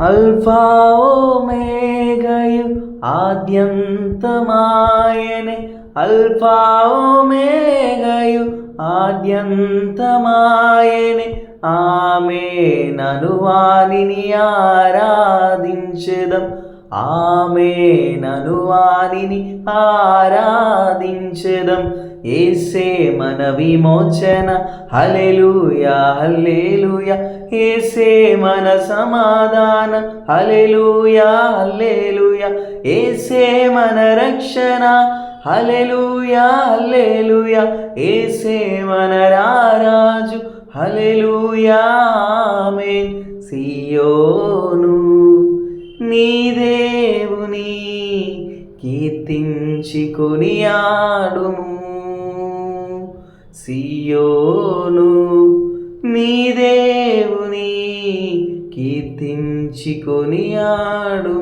അൽഫാവോമേഘയു ആദ്യന്തമായനെ. അൽഫാവോമേഘയു ആദ്യന്തമായനെ. ആമേ നനുവാനിനി ആമേനനുവാനിനി ആമേ നനുവാനിനി ആരാധിഞ്ചതം ఏసే మన విమోచన. Hallelujah hallelujah. ఏసే మన సమాధాన. Hallelujah hallelujah. ఏసే మన రక్షణ. Hallelujah hallelujah. ఏసే మన రారాజు. హలెలుయా ఆమేన్. సియోను నీ దేవుని కీర్తించి కొనియాడుము సియోను నీ దేవుని కీర్తించి ఆడు